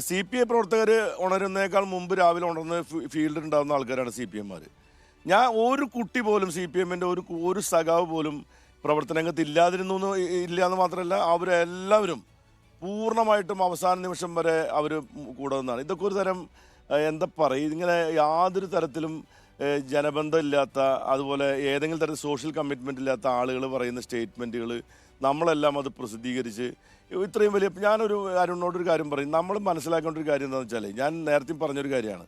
C P I പ്രവർത്തകർ ഉണരുന്നേക്കാൾ മുമ്പ് രാവിലെ ഉണർന്ന് ഫീൽഡിൽ ഉണ്ടാകുന്ന ആൾക്കാരാണ് സി പി എംമാർ ഞാൻ ഒരു കുട്ടി പോലും സി പി എമ്മിന്റെ ഒരു ഒരു സഖാവ് പോലും പ്രവർത്തന രംഗത്ത് ഇല്ലാതിരുന്നു ഇല്ല എന്ന് മാത്രമല്ല അവരെല്ലാവരും പൂർണമായിട്ടും അവസാന നിമിഷം വരെ അവർ കൂടെ ഇതൊക്കെ ഒരു തരം എന്താ പറയുക ഇങ്ങനെ യാതൊരു തരത്തിലും ഏഹ്, ജനബന്ധം ഇല്ലാത്ത അതുപോലെ ഏതെങ്കിലും തരത്തിൽ സോഷ്യൽ കമ്മിറ്റ്മെന്റ് ഇല്ലാത്ത ആളുകൾ പറയുന്ന സ്റ്റേറ്റ്മെന്റുകൾ നമ്മളെല്ലാം അത് പ്രസിദ്ധീകരിച്ച് ഇത്രയും വലിയ ഞാനൊരു അരുണിനോടൊരു കാര്യം പറയും. നമ്മൾ മനസ്സിലാക്കേണ്ട ഒരു കാര്യം എന്താണെന്ന് വെച്ചാൽ ഞാൻ നേരത്തെ പറഞ്ഞൊരു കാര്യമാണ്.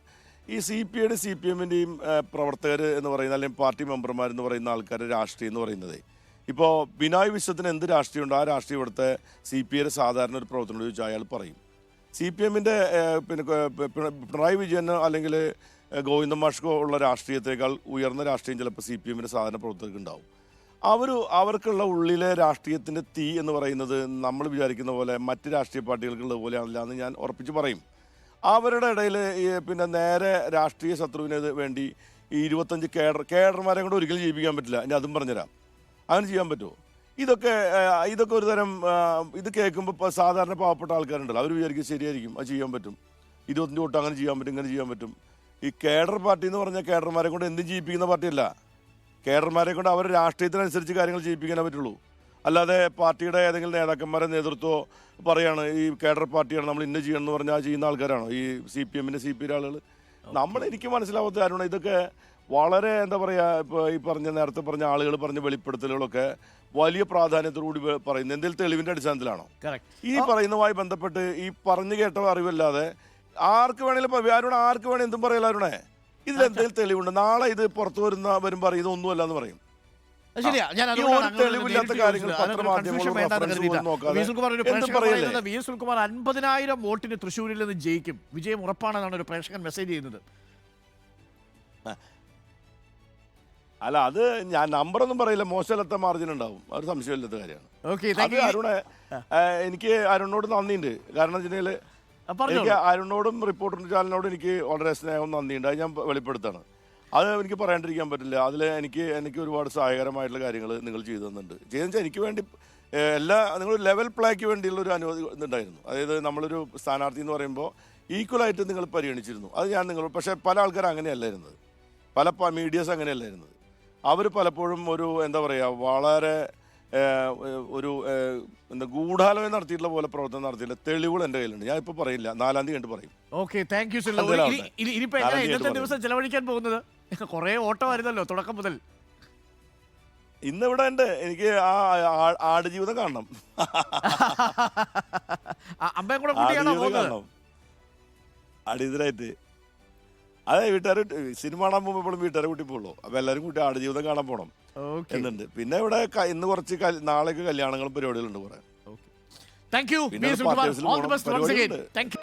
ഈ സി പി ഐയുടെ സി പി എമ്മിന്റെയും പ്രവർത്തകർ എന്ന് പറയുന്ന അല്ലെങ്കിൽ പാർട്ടി മെമ്പർമാർ എന്ന് പറയുന്ന ആൾക്കാരുടെ രാഷ്ട്രീയം എന്ന് പറയുന്നത്. ഇപ്പോൾ ബിനായ് വിശ്വത്തിന് എന്ത് രാഷ്ട്രീയമുണ്ടോ ആ രാഷ്ട്രീയം ഇവിടുത്തെ സി പി ഐയുടെ സാധാരണ ഒരു പ്രവർത്തനം ചോദിച്ചാൽ അയാൾ പറയും. സി പി എമ്മിന്റെ പിന്നെ പിണറായി വിജയനോ അല്ലെങ്കിൽ ഗോവിന്ദ മാഷ്കോ ഉള്ള രാഷ്ട്രീയത്തേക്കാൾ ഉയർന്ന രാഷ്ട്രീയം ചിലപ്പോൾ സി പി എമ്മിന്റെ സാധാരണ പ്രവർത്തകർക്ക് ഉണ്ടാവും. അവർ അവർക്കുള്ള ഉള്ളിലെ രാഷ്ട്രീയത്തിന്റെ തീ എന്ന് പറയുന്നത് നമ്മൾ വിചാരിക്കുന്ന പോലെ മറ്റ് രാഷ്ട്രീയ പാർട്ടികൾക്കുള്ള പോലെയാണല്ല എന്ന് ഞാൻ ഉറപ്പിച്ച് പറയും. അവരുടെ ഇടയിൽ പിന്നെ നേരെ രാഷ്ട്രീയ ശത്രുവിന് വേണ്ടി ഈ ഇരുപത്തഞ്ച് കേഡർ കേഡർമാരെ കൊണ്ട് ഒരിക്കലും ജീവിക്കാൻ പറ്റില്ല. ഇനി അതും പറഞ്ഞുതരാം. അങ്ങനെ ചെയ്യാൻ പറ്റുമോ? ഇതൊക്കെ ഇതൊക്കെ ഒരു തരം ഇത് കേൾക്കുമ്പോൾ സാധാരണ പാവപ്പെട്ട ആൾക്കാരുണ്ടല്ലോ. അവർ വിചാരിക്കും ശരിയായിരിക്കും അത് ചെയ്യാൻ പറ്റും. ഇരുപത്തഞ്ച് തൊട്ട് അങ്ങനെ ചെയ്യാൻ പറ്റും ഇങ്ങനെ ചെയ്യാൻ പറ്റും. ഈ കേഡർ പാർട്ടി എന്ന് പറഞ്ഞാൽ കേഡർമാരെ കൊണ്ട് എന്തും ചെയ്യിപ്പിക്കുന്ന പാർട്ടിയല്ല. കേഡർമാരെ കൊണ്ട് അവരുടെ രാഷ്ട്രീയത്തിനനുസരിച്ച് കാര്യങ്ങൾ ചെയ്യിപ്പിക്കാനേ പറ്റുള്ളൂ. അല്ലാതെ പാർട്ടിയുടെ ഏതെങ്കിലും നേതാക്കന്മാരെ നേതൃത്വമോ പറയാണ് ഈ കേഡർ പാർട്ടിയാണ് നമ്മൾ ഇന്ന ചെയ്യണമെന്ന് പറഞ്ഞാൽ ചെയ്യുന്ന ആൾക്കാരാണോ? ഈ സി പി എമ്മിന്റെ സി പി ആളുകൾ നമ്മൾ എനിക്ക് മനസ്സിലാവാത്ത കാര്യമാണ് ഇതൊക്കെ വളരെ എന്താ പറയുക ഇപ്പോൾ ഈ പറഞ്ഞ നേരത്തെ പറഞ്ഞ ആളുകൾ പറഞ്ഞ വെളിപ്പെടുത്തലുകളൊക്കെ വലിയ പ്രാധാന്യത്തോടുകൂടി പറയുന്നത് എന്തെങ്കിലും തെളിവിന്റെ അടിസ്ഥാനത്തിലാണോ? ഈ പറയുന്നതുമായി ബന്ധപ്പെട്ട് ഈ പറഞ്ഞു കേട്ട അറിവില്ലാതെ ആർക്ക് വേണേലും ആരോട് ആർക്ക് വേണേലും എന്തും പറയല അരുണേ. ഇതിൽ എന്തെങ്കിലും തെളിവുണ്ട്. നാളെ ഇത് പുറത്തു വരുന്ന വരുമ്പോൾ പറയും ഇതൊന്നുമല്ല എന്ന് പറയും. ശരിയാ. ഞാൻ വി. എസ്. അൻപതിനായിരം വോട്ടിന് തൃശ്ശൂരിൽ നിന്ന് ജയിക്കും. വിജയം ഉറപ്പാണെന്നാണ് ഒരു പ്രേക്ഷകൻ മെസ്സേജ് ചെയ്യുന്നത്. അല്ല അത് ഞാൻ നമ്പറൊന്നും പറയില്ല. മോശമല്ലാത്ത മാർജിൻ ഉണ്ടാവും. അത് സംശയമില്ലാത്ത കാര്യമാണ്. അരുണെ എനിക്ക് അരുണിനോട് നന്ദിയുണ്ട്. കാരണം വെച്ചിട്ടുണ്ടെങ്കിൽ എനിക്ക് അരുണിനോടും റിപ്പോർട്ടർ ചാനലിനോടും എനിക്ക് വളരെ സ്നേഹവും നന്ദിയുണ്ട്. അത് ഞാൻ വെളിപ്പെടുത്താണ്. അത് എനിക്ക് പറയാണ്ടിരിക്കാൻ പറ്റില്ല. അതിൽ എനിക്ക് എനിക്ക് ഒരുപാട് സഹായകരമായിട്ടുള്ള കാര്യങ്ങൾ നിങ്ങൾ ചെയ്തു തന്നിട്ടുണ്ട്. ചെയ്തെന്ന് വെച്ചാൽ എനിക്ക് വേണ്ടി എല്ലാ നിങ്ങൾ ലെവൽ പ്ലേക്ക് വേണ്ടിയുള്ള ഒരു അനുമതി ഇതുണ്ടായിരുന്നു. അതായത് നമ്മളൊരു സ്ഥാനാർത്ഥി എന്ന് പറയുമ്പോൾ ഈക്വലായിട്ട് നിങ്ങൾ പരിഗണിച്ചിരുന്നു. അത് ഞാൻ നിങ്ങൾ പക്ഷേ പല ആൾക്കാർ അങ്ങനെയല്ലായിരുന്നത് പല മീഡിയസ് അങ്ങനെയല്ലായിരുന്നത് അവർ പലപ്പോഴും ഒരു എന്താ പറയുക വളരെ ഒരു എന്താ ഗൂഢാലോചന നടത്തിയിട്ടുള്ള പോലെ പ്രവർത്തനം നടത്തിയില്ല തെളിവുകൾ എന്റെ കയ്യിലുണ്ട്. ഞാൻ ഇപ്പോൾ പറയില്ല. നാലാം തീയതി കണ്ട് പറയും. ഓക്കെ താങ്ക് യു ഇനിയിപ്പോ ഇന്നത്തെ ദിവസം ചെലവഴിക്കാൻ പോകുന്നത്? കുറെ ഓട്ടമായിരുന്നല്ലോ തുടക്കം മുതൽ. ഇന്നിവിടെ എനിക്ക് ആ ആ- ആടുജീവിതം കാണണം. ആ, അമ്മയും കൂടെ കൂട്ടിയാണോ ആടുജീവിതം പോകുന്നത് കാണണം. അടിയന്തരായിട്ട്. അതെ വീട്ടുകാർ സിനിമ കാണാൻ പോകുമ്പോൾ എപ്പോഴും വീട്ടുകാരെ കൂട്ടി പോകുള്ളൂ അപ്പൊ എല്ലാവരും കൂട്ടി ആടുജീവിതം കാണാൻ പോകണം ഓക്കെ എന്നുണ്ട്. പിന്നെ ഇവിടെ ക- ഇന്ന് കുറച്ച് കൽ- നാളേക്ക് കല്യാണങ്ങളും പരിപാടികളുണ്ട് കുറെ. താങ്ക് യു പിന്നെ പോണം, പരിപാടിയുണ്ട്. Thank you